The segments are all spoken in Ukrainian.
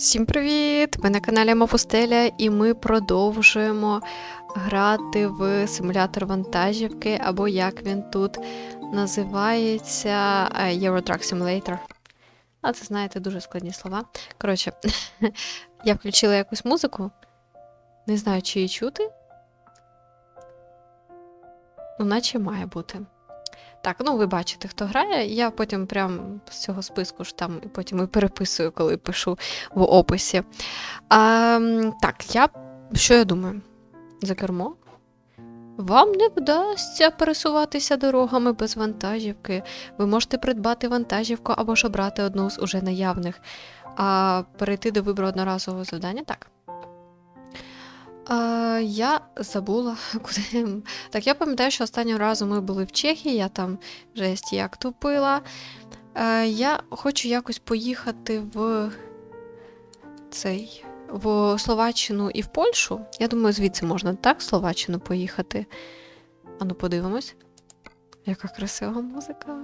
Всім привіт! Ми на каналі Мапустеля, і ми продовжуємо грати в симулятор вантажівки, або як він тут називається е, Eurotrack Simulator. А це, знаєте, дуже складні слова. Коротше, я включила якусь музику. Не знаю, чи її чути. Ну, наче має бути. Так, ну ви бачите, хто грає. Я потім прям з цього списку ж там потім і переписую, коли пишу в описі. А, так, я що я думаю? За кермо? Вам не вдасться пересуватися дорогами без вантажівки. Ви можете придбати вантажівку або ж обрати одну з уже наявних, а перейти до вибору одноразового завдання. Так. А, я забула, куди. Так, я пам'ятаю, що останнього разу ми були в Чехії, я там жесть як тупила. Е, я хочу якось поїхати в цей в Словаччину і в Польщу. Я думаю, звідси можна так в Словаччину поїхати. Ану, подивимось. Яка красива музика.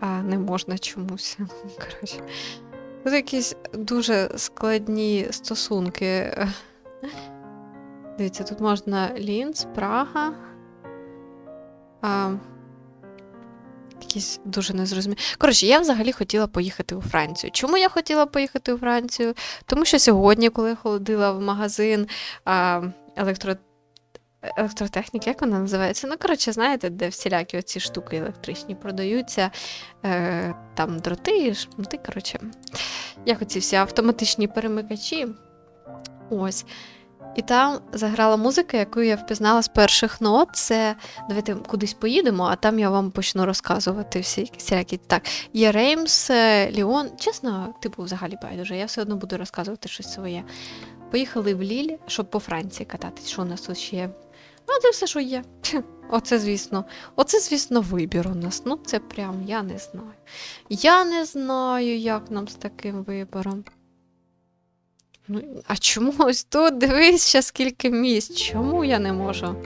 А, не можна чомусь. Коротше. Тут якісь дуже складні стосунки. Дивіться, тут можна Лінц, Прага. А, якісь дуже незрозумілі. Коротше, я взагалі хотіла поїхати у Францію. Чому я хотіла поїхати у Францію? Тому що сьогодні, коли я ходила в магазин а, електро... електротехніки, як вона називається? Ну, коротше, знаєте, де всілякі оці штуки електричні продаються, е, там дроти, шмати, коротше, як оці всі автоматичні перемикачі. Ось. І там заграла музика, яку я впізнала з перших нот. Це давайте кудись поїдемо, а там я вам почну розказувати всі всякі. Так, є Реймс, е, Ліон. Чесно, типу, взагалі байдуже, я все одно буду розказувати щось своє. Поїхали в Ліль, щоб по Франції кататись. Що у нас тут ще є? Ну, це все, що є. Оце, звісно, оце, звісно, вибір у нас. Ну, це прям я не знаю. Я не знаю, як нам з таким вибором. Ну, а чому ось тут дивись ще скільки місць? Чому я не можу?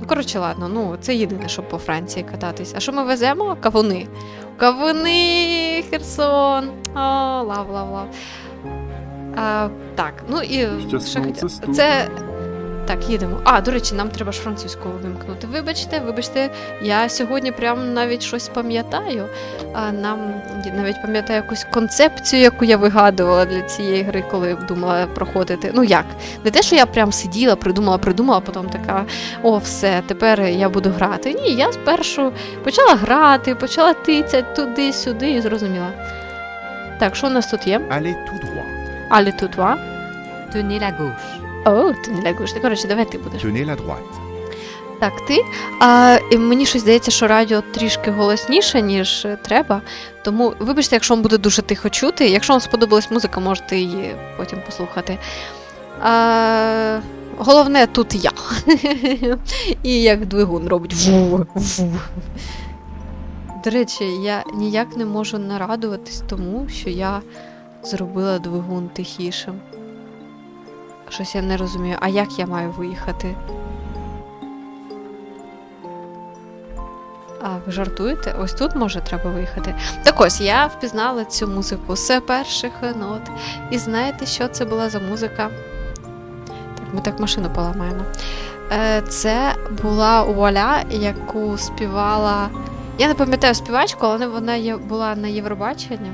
Ну, коротше, ладно, ну це єдине, щоб по Франції кататись. А що ми веземо? Кавуни. Кавуни, Херсон. О, лав, лав, лав. А, так, ну і що це. Так, їдемо. А, до речі, нам треба ж французьку вимкнути. Вибачте, вибачте, я сьогодні прям навіть щось пам'ятаю. А нам навіть пам'ятаю якусь концепцію, яку я вигадувала для цієї гри, коли думала проходити. Ну як? Не те, що я прям сиділа, придумала, придумала, а потім така: о, все, тепер я буду грати. Ні, я спершу почала грати, почала тицяти туди-сюди і зрозуміла. Так, що у нас тут є? Tout droit. Але тут два. Tenez la gauche. О, не лягуєш. Коротше, давай ти будеш. Tenez la droite. Так, ти. А, і мені щось здається, що радіо трішки голосніше, ніж е, треба. Тому вибачте, якщо вам буде дуже тихо чути. Якщо вам сподобалась музика, можете її потім послухати. А, головне тут я. І як двигун робить. ву, ву. До речі, я ніяк не можу нарадуватись тому, що я зробила двигун тихішим. Щось я не розумію. А як я маю виїхати? А ви жартуєте? Ось тут може треба виїхати. Так ось я впізнала цю музику з перших нот. І знаєте, що це була за музика? Так, ми так машину поламаємо. Е, Це була Вуаля, яку співала. Я не пам'ятаю співачку, але вона була на Євробаченні.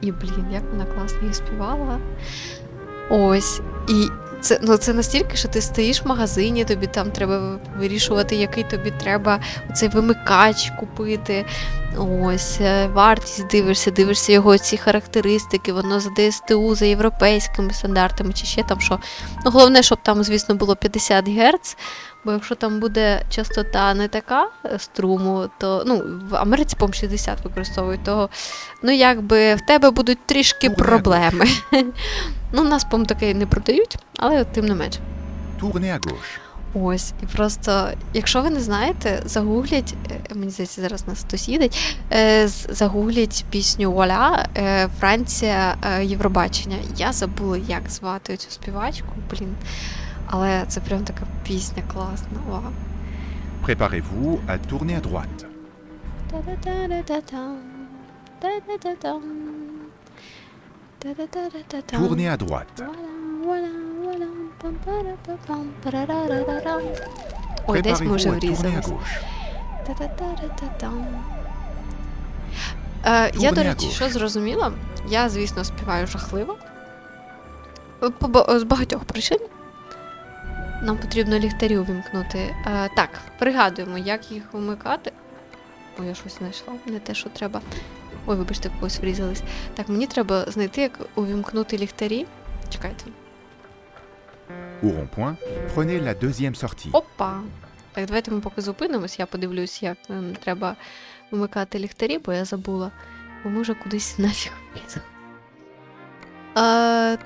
І, блін, як вона класно її співала. Ось. І це, ну, це настільки, що ти стоїш в магазині, тобі там треба вирішувати, який тобі треба цей вимикач купити. Ось, е, вартість дивишся, дивишся його ці характеристики, воно за ДСТУ, за європейськими стандартами, чи ще там що. Ну, головне, щоб там, звісно, було 50 Гц, бо якщо там буде частота не така е, струму, то ну, в Америці, по 60 використовують, то ну, якби в тебе будуть трішки Проблеми. проблеми. Ну, нас, по таке не продають, але тим не менш. Tournez à. Ось, і просто, якщо ви не знаєте, загугліть, е, мені здається, зараз нас хтось їдеть, е, загугліть пісню Вуаля Франція Євробачення. Я забула, як звати цю співачку, блін. Але це прям така пісня класна. Вау. Préparez-vous à tourner à droite. Tournez à droite. Ой, десь ми вже врізались. Е, я, до речі, що зрозуміла, я, звісно, співаю жахливо. По з багатьох причин. Нам потрібно ліхтарі увімкнути. Е, так, пригадуємо, як їх вмикати. Ой, я щось знайшла, не те, що треба. Ой, вибачте, когось врізались. Так, мені треба знайти, як увімкнути ліхтарі. Чекайте. Au rond-point, prenez la deuxième sortie. Опа! Так, давайте ми поки зупинимось, я подивлюсь, як нам треба вмикати ліхтарі, бо я забула. Бо ми вже кудись нафіг влізли. А,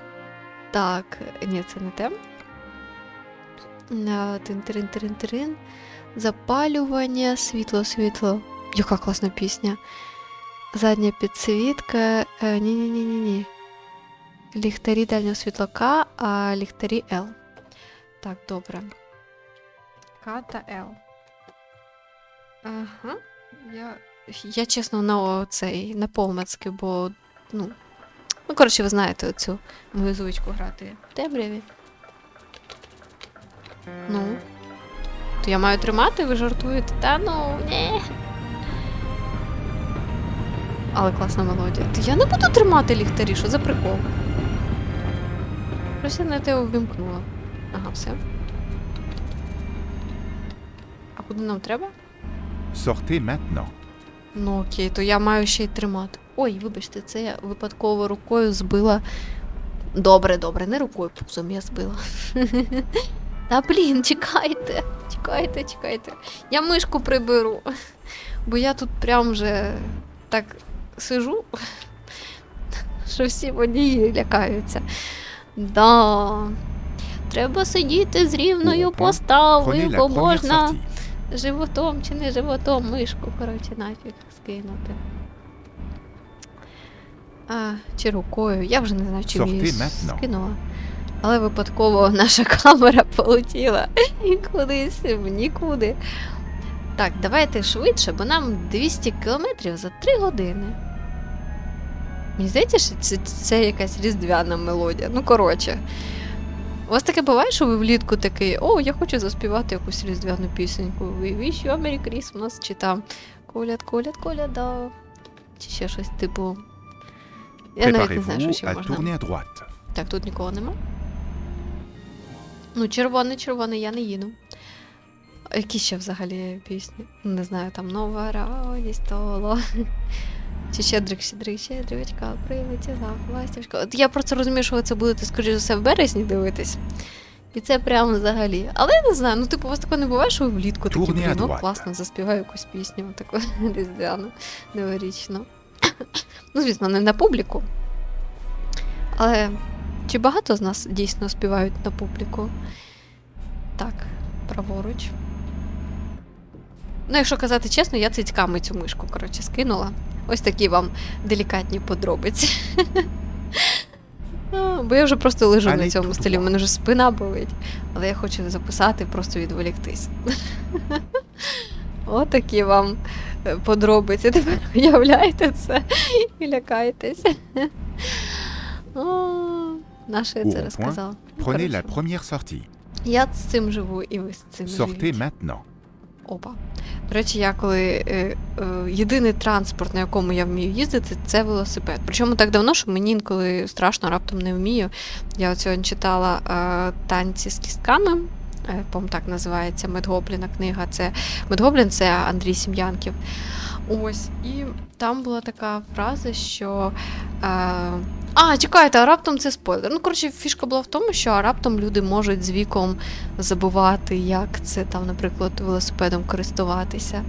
так, ні, це не те. Тин-тирин-тирин-тирин. Запалювання, світло, світло. Яка класна пісня. Задня підсвітка. Е, Ні-ні-ні-ні-ні. Ліхтарі дальнього світлока, а ліхтарі L. Так, добре. К та Л. Ага. Я, я чесно, на цей, на полмацки, бо, ну. Ну, коротше, ви знаєте оцю мою звичку грати в темряві. Ну. То я маю тримати, ви жартуєте? Та ну, ні. Але класна мелодія. Та я не буду тримати ліхтарі, що за прикол? Просто я на те увімкнула. Ага, все. А куди нам треба? Sortez maintenant. Ну окей, то я маю ще й тримати. Ой, вибачте, це я випадково рукою збила. Добре, добре, не рукою пузом я збила. Та блін, чекайте, чекайте, чекайте. Я мишку приберу. Бо я тут прям вже так сижу, що всі водії лякаються. Да. Треба сидіти з рівною поставою, бо можна животом чи не животом мишку, коротше, нафіг скинути. А, чи рукою. Я вже не знаю, чим її скинула. Але випадково наша камера полетіла кудись в нікуди. Так, давайте швидше, бо нам 200 кілометрів за 3 години. Мені здається, що це, це якась різдвяна мелодія. Ну, коротше. У вас таке буває, що ви влітку такий, о, я хочу заспівати якусь різдвяну пісеньку. We wish you a Merry Christmas, чи там коляд, коляд, коляда. Чи ще щось типу. Я навіть не знаю, що ще можна. Так, тут нікого нема. Ну, червоний, червоний, я не їду. Які ще взагалі пісні? Не знаю, там нова радість, толо. Чи щедрик, щедрик, щедричка, прилетіла, ластівочка. От я просто розумію, що ви це будете, скоріш за все, в березні дивитись. І це прямо взагалі. Але я не знаю, ну типу, у вас такого не буває, що ви влітку такі, блін, ну класно, заспіваю якусь пісню, таку різдвяну, новорічну. ну, звісно, не на публіку. Але чи багато з нас дійсно співають на публіку? Так, праворуч. Ну, якщо казати чесно, я цицьками цю мишку, коротше, скинула. Ось такі вам делікатні подробиці. Бо я вже просто лежу на цьому столі, вам. мене вже спина болить. Але я хочу записати, просто відволіктись. Отакі вам е, подробиці. Тепер уявляєте це і лякаєтесь. Au rond-point. Prenez la première sortie. Я з цим живу, і ви з цим Sortez живіть. maintenant. Опа. До речі, я коли е, е, єдиний транспорт, на якому я вмію їздити, це велосипед. Причому так давно, що мені інколи страшно раптом не вмію. Я от сьогодні читала е, танці з кістками. Е, по так називається Медгобліна книга. Це Медгоблін це Андрій Сім'янків. Ось. І там була така фраза, що. Е, а, чекайте, а раптом це спойлер. Ну, коротше, фішка була в тому, що а раптом люди можуть з віком забувати, як це там, наприклад, велосипедом користуватися.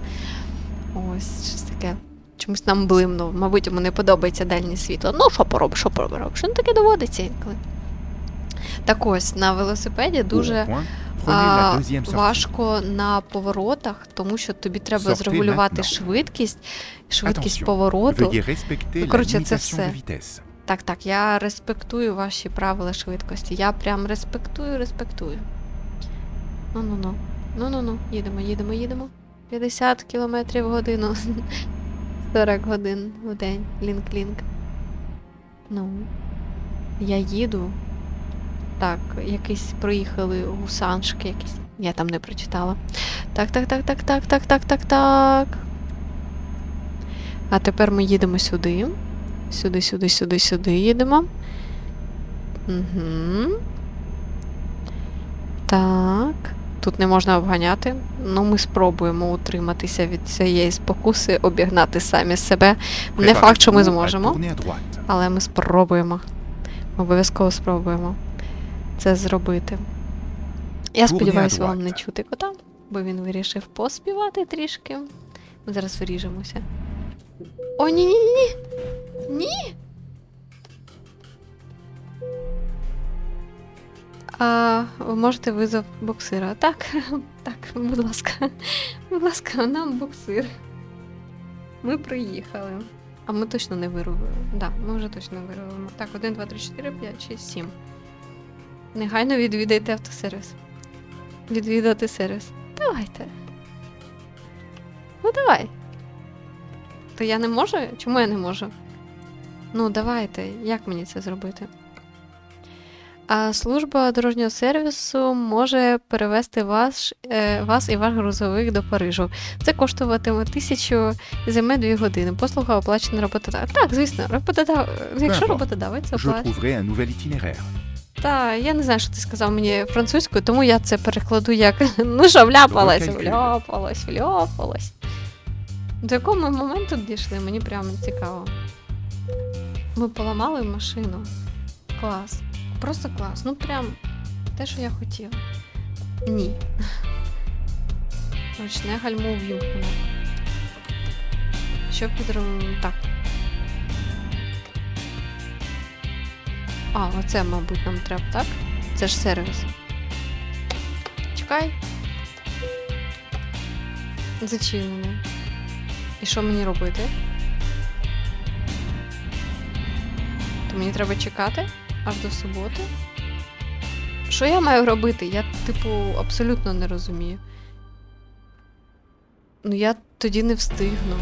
Ось щось таке. Чомусь нам блимно. Мабуть, йому не подобається дальнє світло. Ну, що поробиш, що поробиш? Ну, таке доводиться інколи. Так ось, на велосипеді дуже а, важко на поворотах, тому що тобі треба зрегулювати швидкість, швидкість повороту. Ну, коротше, це все. Так, так, я респектую ваші правила швидкості. Я прям респектую, респектую. Ну-ну-ну. Ну-ну-ну. Їдемо, їдемо, їдемо. 50 км в годину. 40 годин в день. Лінк-лінк. Ну. Я їду. Так, якісь проїхали гусаншки якісь. Я там не прочитала. Так, так, так, так, так, так, так, так, так. А тепер ми їдемо сюди. Сюди, сюди, сюди, сюди їдемо. Угу. Так. Тут не можна обганяти. Ну, ми спробуємо утриматися від цієї спокуси, обігнати самі себе. Не факт, що ми зможемо, à droite. але ми спробуємо. Обов'язково спробуємо це зробити. Я сподіваюся, вам не чути кота, бо він вирішив поспівати трішки. Ми зараз виріжемося. О, ні, ні. А, можете визов боксира. Так, так, будь ласка. Будь ласка, нам боксир. Ми приїхали. А ми точно не виробили. Так, да, ми вже точно виробимо. Так, 1, 2, 3, 4, 5, 6, 7. Негайно відвідайте автосервіс. Відвідати сервіс. Давайте. Ну давай. То я не можу? Чому я не можу? Ну, давайте. Як мені це зробити? А служба дорожнього сервісу може перевести вас, е, вас і ваш грузовик до Парижу. Це коштуватиме тисячу і займе дві години. Послуга оплачена роботодавцем. Так, звісно, роботодав... якщо роботодавець оплачує. trouverai un nouvel itinéraire. Та, я не знаю, що ти сказав мені французькою, тому я це перекладу як ну що, вляпалась, вляпалась, вляпалась. До якого ми моменту дійшли, мені прямо цікаво. Ми поламали машину. Клас. Просто клас. Ну прям те, що я хотіла. Ні. Ручне гальмо ввімкнено. Що під Так. А, оце, мабуть, нам треба, так? Це ж сервіс. Чекай. Зачинене. І що мені робити? То мені треба чекати аж до суботи? Що я маю робити? Я, типу, абсолютно не розумію. Ну, я тоді не встигну.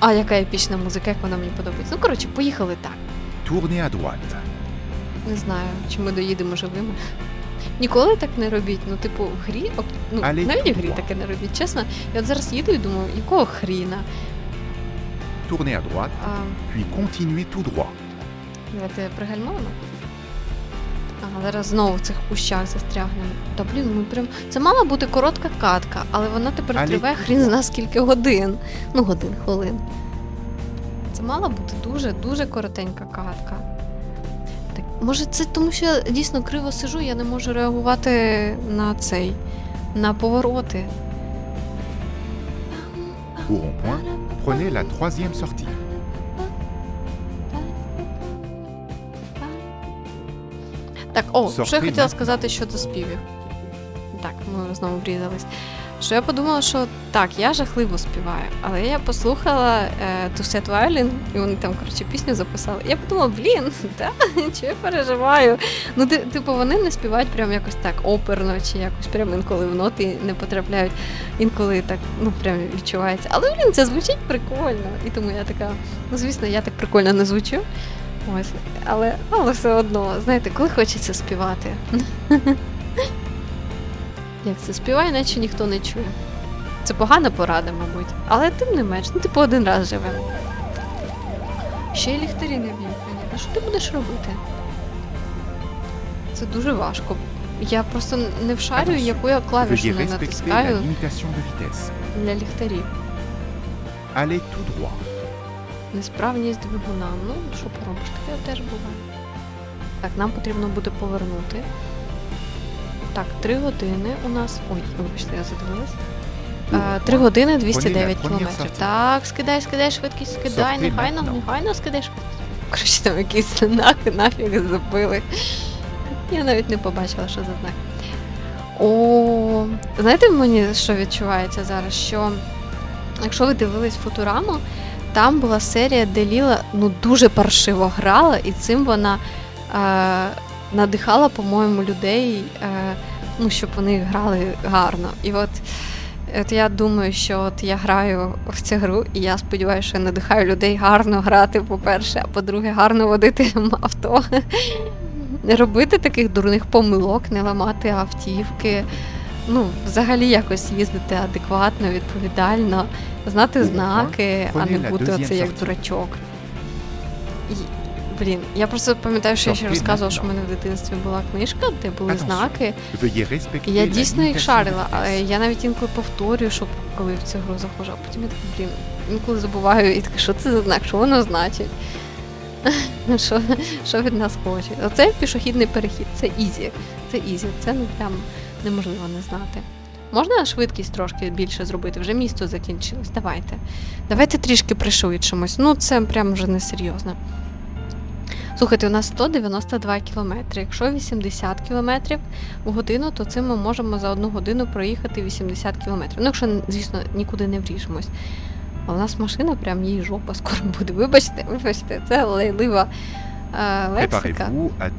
А, яка епічна музика, як вона мені подобається. Ну, коротше, поїхали так. Tournez à droite. Не знаю, чи ми доїдемо живими. Ніколи так не робіть. Ну, типу, в грі, ну, Але навіть в грі таке не робіть. Чесно, я от зараз їду і думаю, якого хріна? Tournez à droite, А, puis continuez tout droit. давайте пригальмуємо. А, зараз знову в цих кущах застрягнемо. Та блін, ми прям. Це мала бути коротка катка, але вона тепер Але триває хрін зна скільки годин. Ну, годин, хвилин. Це мала бути дуже-дуже коротенька катка. Так, може, це тому, що я дійсно криво сижу, я не можу реагувати на цей, на повороти. Au rond-point, prenez la troisième sortie. Так, о, що я хотіла сказати щодо співів. Так, ми знову врізались. Що я подумала, що так, я жахливо співаю, але я послухала е, Set Violin, і вони там, коротше, пісню записали. Я подумала, блін, та, чи я переживаю. Ну, ти- типу, вони не співають прям якось так оперно, чи якось прям інколи в ноти не потрапляють, інколи так, ну, прям відчувається. Але, блін, це звучить прикольно. І тому я така, ну, звісно, я так прикольно не звучу. Ось, але, але все одно, знаєте, коли хочеться співати. Як це співає, наче ніхто не чує. Це погана порада, мабуть. Але тим не менш, ну типу один раз живемо. Ще й ліхтарі не вімкнені. А що ти будеш робити? Це дуже важко. Я просто не вшарюю, яку я клавішу не натискаю для ліхтарів. Allez tout droit. Несправність двигуна. Ну, що поробиш, таке теж буває. Так, нам потрібно буде повернути. Так, 3 години у нас. Ой, вибачте, я задивилась. Au Е, 3 rond-point, години 209 première кілометрів. Так, скидай, скидай швидкість, скидай, maintenant. негайно скидай швидкість. Коротше, там якийсь знак нафіг забили. Я навіть не побачила, що за знак. О, знаєте, мені що відчувається зараз? Що якщо ви дивились Футураму, там була серія, де Ліла ну, дуже паршиво грала, і цим вона е, надихала, по-моєму, людей, е, ну, щоб вони грали гарно. І от От я думаю, що от я граю в цю гру, і я сподіваюся, що я надихаю людей гарно грати, по-перше, а по-друге, гарно водити авто. Не робити таких дурних помилок, не ламати автівки. Ну, взагалі якось їздити адекватно, відповідально, знати знаки, а не бути оце як дурачок. Блін, я просто пам'ятаю, що я ще розказувала, що в мене в дитинстві була книжка, де були знаки. І я дійсно їх шарила, я навіть інколи повторюю, щоб коли в цю гру заходжу, а потім я така, блін, інколи забуваю і така, що це за знак, що воно значить? що, що від нас хоче? Оце пішохідний перехід, це ізі. Це ізі, це ну прям неможливо не знати. Можна швидкість трошки більше зробити? Вже місто закінчилось. Давайте. Давайте трішки пришвидшимось. Ну, це прям вже несерйозно. Слухайте, у нас 192 кілометри. Якщо 80 кілометрів в годину, то цим ми можемо за одну годину проїхати 80 кілометрів. Ну, якщо, звісно, нікуди не вріжемось. А у нас машина прям їй жопа скоро буде. Вибачте, вибачте, це лейлива е, лексика.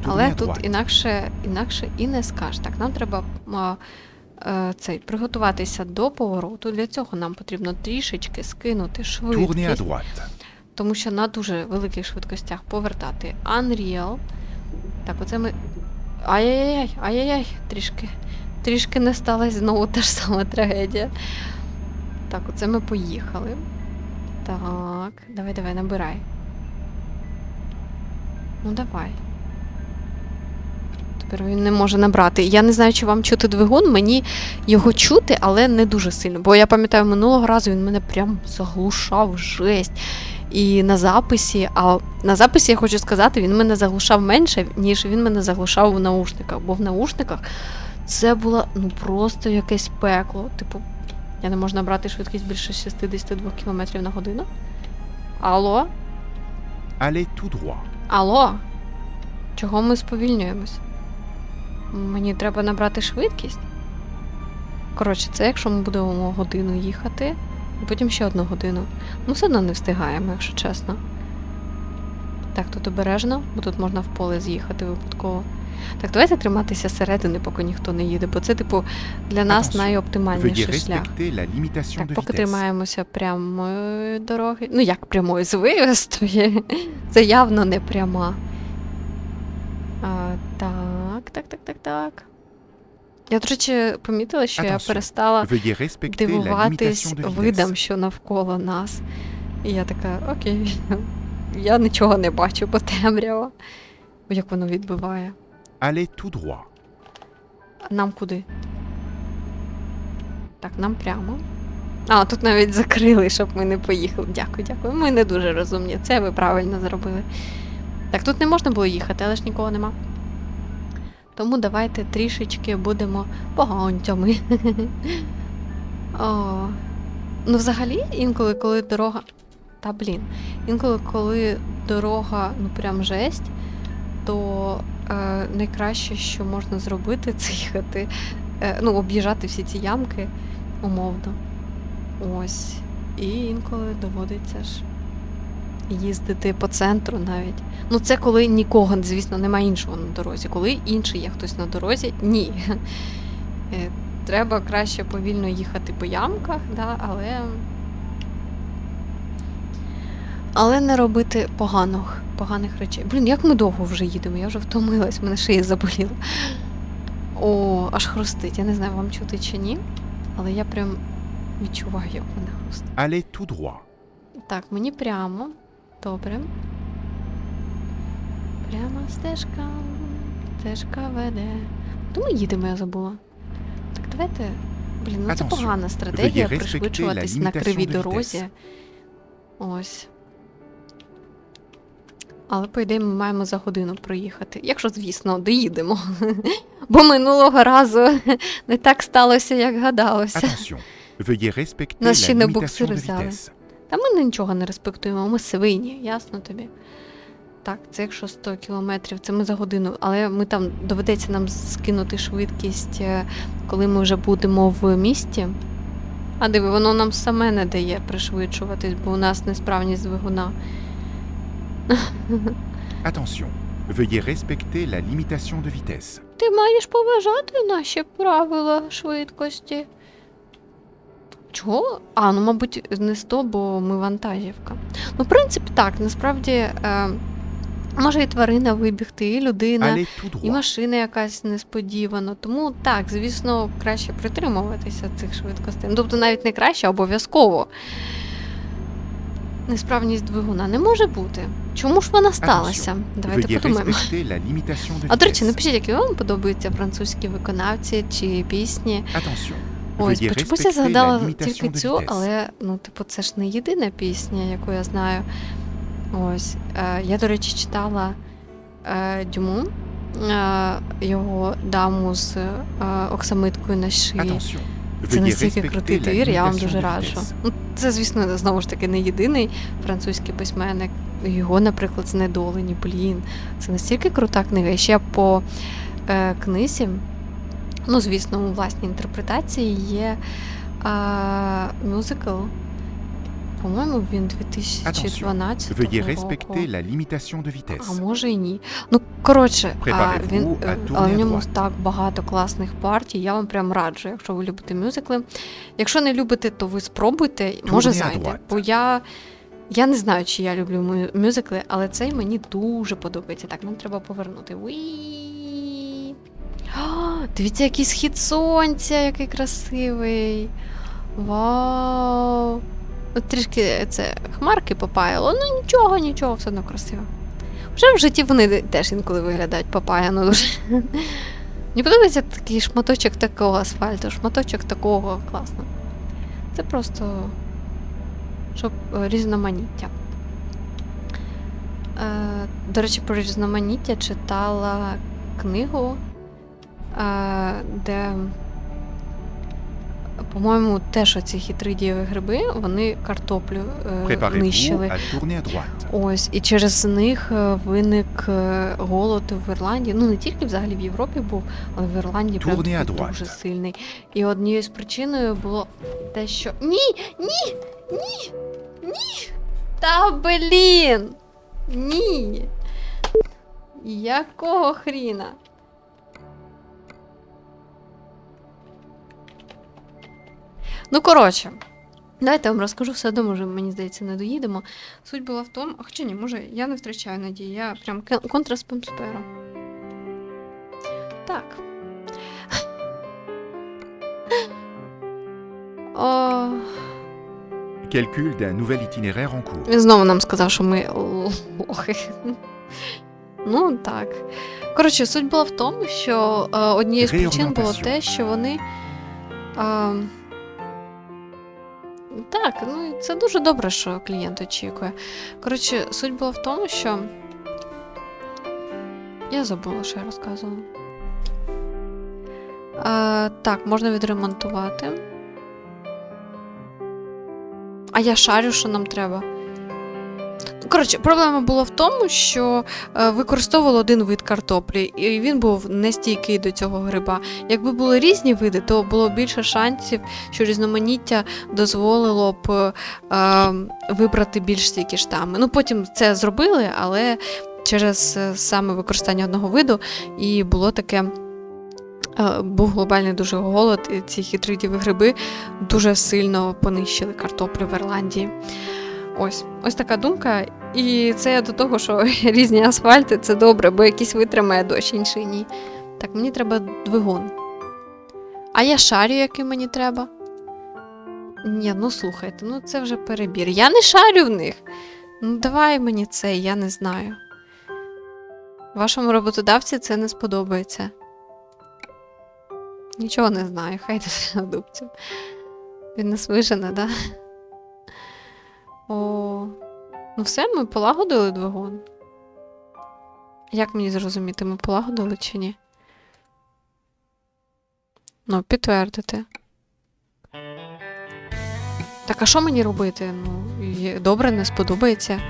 Але тут інакше, інакше і не скажеш. Так, нам треба е, цей, приготуватися до повороту. Для цього нам потрібно трішечки скинути швидкість. Тому що на дуже великих швидкостях повертати Unreal. Так, оце ми. Ай-яй-яй, ай-яй-яй, трішки. Трішки не сталася знову та ж сама трагедія. Так, оце ми поїхали. Так, давай, давай, набирай. Ну давай. Тепер він не може набрати. Я не знаю, чи вам чути двигун, мені його чути, але не дуже сильно. Бо я пам'ятаю, минулого разу він мене прям заглушав жесть. І на записі, а на записі я хочу сказати, він мене заглушав менше, ніж він мене заглушав в наушниках. Бо в наушниках це було ну просто якесь пекло. Типу, я не можу набрати швидкість більше 62 км на годину. Алло? Allez tout droit. Алло? Чого ми сповільнюємось? Мені треба набрати швидкість. Коротше, це якщо ми будемо годину їхати, і потім ще одну годину. Ну, все одно не встигаємо, якщо чесно. Так, тут обережно, бо тут можна в поле з'їхати випадково. Так, давайте триматися середини, поки ніхто не їде, бо це, типу, для нас найоптимальніший шлях. Так, поки тримаємося прямої дороги. Ну, як прямої з вивестої. Це явно не пряма. А, так, так, так, так, так. Я, до речі, помітила, що я перестала дивуватись видам, що навколо нас. І я така, окей, я нічого не бачу, бо темрява. Як воно відбиває. Allez tout droit. Нам куди? Так, нам прямо. А, тут навіть закрили, щоб ми не поїхали. Дякую, дякую. Ми не дуже розумні. Це ви правильно зробили. Так, тут не можна було їхати, але ж нікого нема. Тому давайте трішечки будемо поганцями. О. Ну, взагалі, інколи, коли дорога. Та блін. Інколи, коли дорога, ну прям жесть, то е, найкраще, що можна зробити, це їхати, е, ну, об'їжджати всі ці ямки умовно. Ось. І інколи доводиться ж їздити по центру навіть. Ну, це коли нікого, звісно, немає іншого на дорозі. Коли інший є хтось на дорозі, ні. Е, Треба краще повільно їхати по ямках, да, але. Але не робити поганих, поганих речей. Блін, як ми довго вже їдемо? Я вже втомилась, мене шия заболіла. О, аж хрустить. Я не знаю, вам чути чи ні, але я прям відчуваю, як мене хрустить. Tout droit. Так, мені прямо. Добре. Прямо стежка. Стежка веде. То ми їдемо, я забула. Так, давайте. Блін, ну це погана стратегія пришвидшуватись на кривій дорозі. Ось. Але, по ідеї, ми маємо за годину проїхати. Якщо, звісно, доїдемо. Бо минулого разу не так сталося, як гадалося. Нас ще на limitation взяли. Та ми нічого не респектуємо, ми свині, ясно тобі. Так, це якщо 100 кілометрів, це ми за годину, але ми там доведеться нам скинути швидкість, е, коли ми вже будемо в місті. А диви, воно нам саме не дає пришвидшуватись, бо у нас несправність двигуна. Attention. Veuillez respecter la limitation de vitesse. Ти маєш поважати наші правила швидкості. Чого? А, ну, мабуть, не 100, бо ми вантажівка. Ну, в принципі, так, насправді, е, може і тварина вибігти, і людина. І машина якась несподівано. Тому так, звісно, краще притримуватися цих швидкостей. Ну, тобто навіть не краще, а обов'язково. Несправність двигуна не може бути. Чому ж вона сталася? Давайте подумаємо. А до речі, напишіть, які вам подобаються французькі виконавці чи пісні. Attention. Ось, почомусь я згадала тільки цю, але ну, типу, це ж не єдина пісня, яку я знаю. Ось. Е, я, до речі, читала е, Дюму, е, його даму з е, оксамиткою на шиї. Це настільки крутий твір, я вам дуже раджу. Ну, це, звісно, знову ж таки не єдиний французький письменник. Його, наприклад, знедолені, блін. Це настільки крута книга. І ще по е, книзі, ну, звісно, у власній інтерпретації є е, мюзикл. По-моєму, він 2012 Veuillez року. respecter la limitation de vitesse. А може і ні. Ну, коротше, він, е, в ньому так багато класних партій. Я вам прям раджу, якщо ви любите мюзикли. Якщо не любите, то ви спробуйте, може зайде. Бо я, я не знаю, чи я люблю мюзикли, але цей мені дуже подобається. Так, нам треба повернути. Уі! Дивіться, який схід сонця, який красивий. Вау! От трішки це хмарки попаяло, ну нічого, нічого, все одно красиво. Вже в житті вони теж інколи виглядають попаяно дуже. Мені подобається такий шматочок такого асфальту, шматочок такого класно. Це просто щоб е, різноманіття. Е, до речі, про різноманіття читала книгу, е, де, по-моєму, теж оці хитридієві гриби, вони картоплю е, нищили. Ось, і через них е, виник е, голод в Ірландії. Ну не тільки взагалі в Європі був, але в Ірландії прям дуже сильний. І однією з причиною було те, що. Ні! Ні! Ні! Ні! Та блін! Ні! Якого хріна? Ну, коротше, давайте я вам розкажу все одно, може, мені здається, не доїдемо. Суть була в тому, хоча ні, може, я не втрачаю надії, я прям кон- контраспомспера. Так. О, Calcul d'un nouvel itinéraire en cours. він знову нам сказав, що ми лохи. Ну, так. Коротше, суть була в тому, що е, однією з причин було те, що вони. Е, так, ну це дуже добре, що клієнт очікує. Коротше, суть була в тому, що. Я забула, що я розказувала. Е, так, можна відремонтувати. А я шарю, що нам треба. Коротше, проблема була в тому, що е, використовували один вид картоплі, і він був нестійкий до цього гриба. Якби були різні види, то було більше шансів, що різноманіття дозволило б е, вибрати більш стійкі штами. Ну потім це зробили, але через е, саме використання одного виду і було таке. е, Був глобальний дуже голод, і ці хитридіві гриби дуже сильно понищили картоплю в Ірландії. Ось, ось така думка. І це я до того, що різні асфальти це добре, бо якийсь витримає дощ, інший ні. Так, мені треба двигун. А я шарю, який мені треба. Ні, ну слухайте, ну це вже перебір. Я не шарю в них. Ну, давай мені це, я не знаю. Вашому роботодавці це не сподобається. Нічого не знаю, хай йде в дубцю. Він нас вижене, да? О, ну все, ми полагодили двигун. Як мені зрозуміти, ми полагодили чи ні? Ну, підтвердити. Так, а що мені робити? Ну, добре, не сподобається.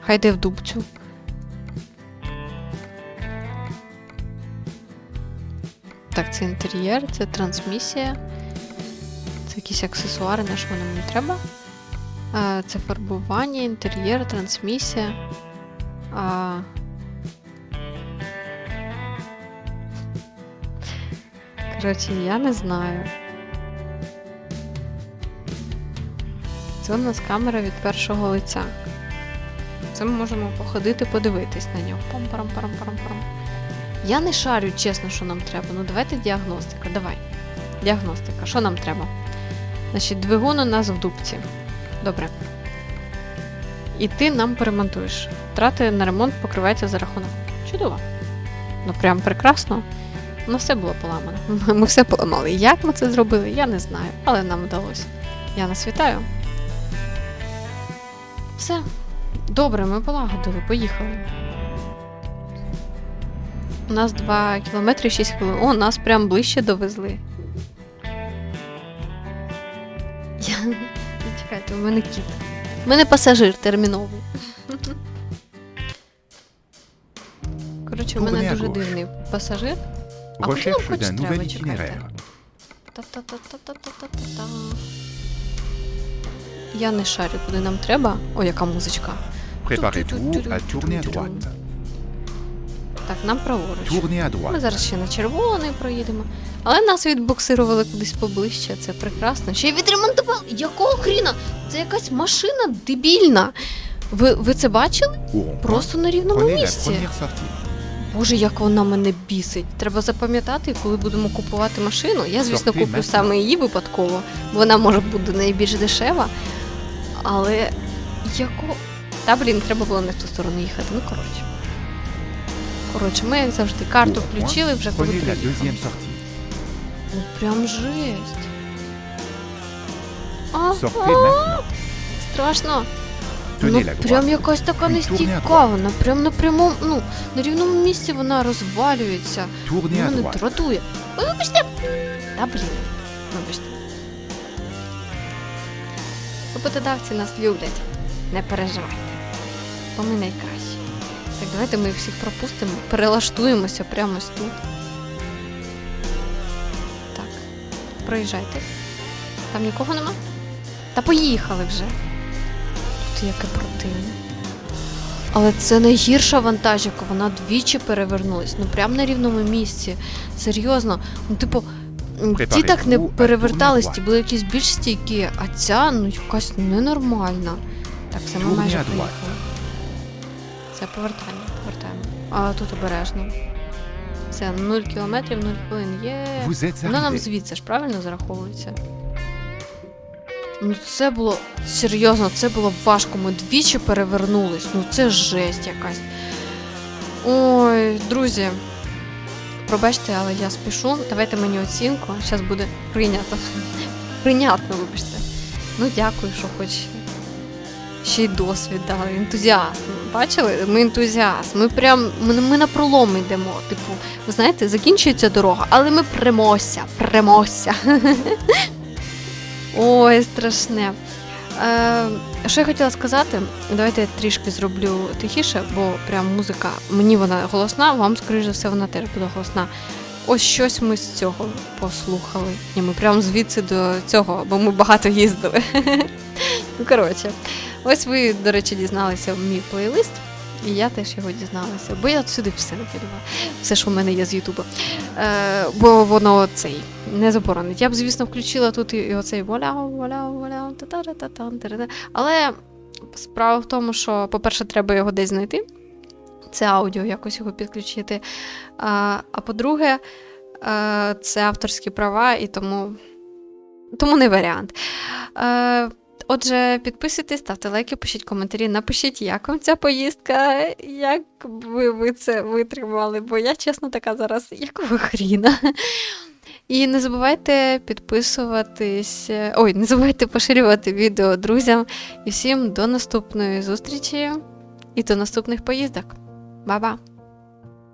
Хай йде в дубцю. Так, це інтер'єр, це трансмісія. Це якісь аксесуари, на що вони мені треба. Це фарбування, інтер'єр, трансмісія. А... Коротше, я не знаю. Це у нас камера від першого лиця. Це ми можемо походити, подивитись на нього. пам парам парам парам парам Я не шарю, чесно, що нам треба. Ну давайте діагностика. Давай. Діагностика. Що нам треба? Значить, двигун у нас в дупці. Добре. І ти нам поремонтуєш. Втрати на ремонт покриваються за рахунок. Чудово. Ну прям прекрасно. У нас все було поламано. Ми все поламали. Як ми це зробили, я не знаю, але нам вдалося. Я нас вітаю. Все. Добре, ми полагодили, поїхали. У нас 2 кілометри 6 хвилин. О, нас прям ближче довезли. Я... Чекайте, у мене кіт. У мене пасажир терміновий. Коротше, у мене дуже дивний пасажир. А куди нам хоч треба чекати? Та-та-та-та-та-та-та-та. Я не шарю, куди нам треба. О, яка музичка. Préparez-vous à tourner à droite. Так, нам праворуч. À Ми зараз ще на червоний проїдемо. Але нас відбуксирували кудись поближче, це прекрасно. Ще й відремонтували. Якого хріна? Це якась машина дебільна. Ви, ви це бачили? Просто на рівному місці. Боже, як вона мене бісить. Треба запам'ятати, коли будемо купувати машину. Я, звісно, куплю саме її випадково. Вона може бути найбільш дешева. Але яко. Та блін, треба було не в ту сторону їхати. Ну коротше. Коротше, ми, як завжди, карту включили вже коли приїхали. Ну прям жесть. Sortez maintenant. страшно. Tenez ну, la прям droite. якась така Puis tournez à нестійка, прям на прямому, ну, на рівному місці вона розвалюється. Tournez à Мене droite. дратує. Ой, вибачте. Та блін. Вибачте. Роботодавці нас люблять. Не переживайте. Бо ми найкращі. Так, давайте ми їх всіх пропустимо, перелаштуємося прямо ось тут. Так. Проїжджайте. Там нікого нема? Та поїхали вже. Тут яке противне. Але це найгірша вантажівка, вона двічі перевернулась. Ну прям на рівному місці. Серйозно. Ну, типу, ті так не Préparez-vous перевертались, ті були якісь більш стійкі, а ця ну якась ненормальна. Так, все, ми майже приїхали. Це повертання, повертаємо. А тут обережно. Все, 0 кілометрів, 0 хвилин. Є. Воно нам звідси ж правильно зараховується. Ну це було серйозно, це було важко. Ми двічі перевернулись. Ну це жесть якась. Ой, друзі. Пробачте, але я спішу. Давайте мені оцінку. Зараз буде прийнято. Прийнятно, вибачте. Ну, дякую, що хоч ще й досвід дали. Ентузіазм. Бачили? Ми ентузіазм. Ми прям ми, ми на пролом йдемо. Типу, ви знаєте, закінчується дорога, але ми премося, премося. Ой, страшне. Е, що я хотіла сказати, давайте я трішки зроблю тихіше, бо прям музика, мені вона голосна, вам, скоріш за все, вона теж буде голосна. Ось щось ми з цього послухали. Ні, ми прям звідси до цього, бо ми багато їздили. Ну, коротше, ось ви, до речі, дізналися мій плейлист, і я теж його дізналася, бо я сюди все накидала. Все, що в мене є з Ютуба. Е, бо воно цей не заборонить. Я б, звісно, включила тут і, оцей воля, воля, воля, та-та-та-та-тан, та-та-та. Але справа в тому, що, по-перше, треба його десь знайти. Це аудіо, якось його підключити. А, а по-друге, е, це авторські права, і тому, тому не варіант. Отже, підписуйтесь, ставте лайки, пишіть коментарі, напишіть, як вам ця поїздка, як ви, ви це витримали, бо я, чесно, така зараз, якого хріна. І не забувайте підписуватись. Ой, не забувайте поширювати відео друзям. І всім до наступної зустрічі і до наступних поїздок. Ба-ба!